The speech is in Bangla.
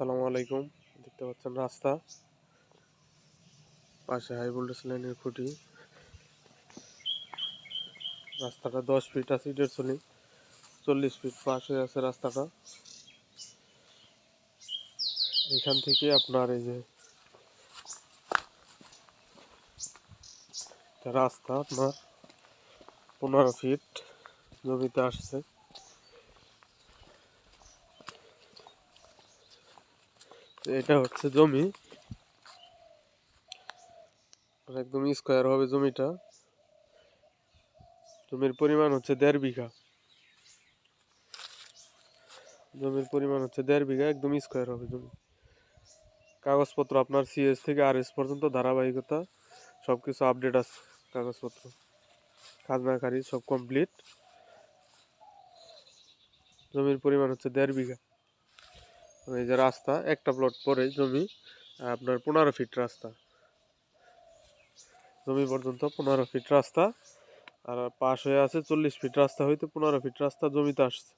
আসসালামু আলাইকুম। দেখতে পাচ্ছেন রাস্তা। পাশে হাই ভোল্টেজ লাইনের খুঁটি। রাস্তাটা দশ ফিট আছে ইটের চলি চল্লিশ ফিট পাশ আছে রাস্তাটা। এখান থেকে আপনার এই যে রাস্তা আপনার পনেরো ফিট জমিতে আসছে। এটা হচ্ছে জমি। একদম স্কোয়ার হবে জমিটা। জমির পরিমাণ হচ্ছে দেড় বিঘা। জমির পরিমাণ হচ্ছে দেড় বিঘা, একদম স্কোয়ার হবে জমি। কাগজপত্র আপনার সিএস থেকে আর এস পর্যন্ত, ধারাবাহিকতা সব কিছু আপডেট আছে, কাগজপত্র। খাজনাকারী সব কমপ্লিট জমির পরিমাণ হচ্ছে দেড় বিঘা। এই যে রাস্তা, একটা প্লট পরে জমি, আপনার পনেরো ফিট রাস্তা। জমি পর্যন্ত পনেরো ফিট রাস্তা, আর পাশ হয়ে আছে চল্লিশ ফিট রাস্তা হইতে পনেরো ফিট রাস্তা জমিতে আসছে।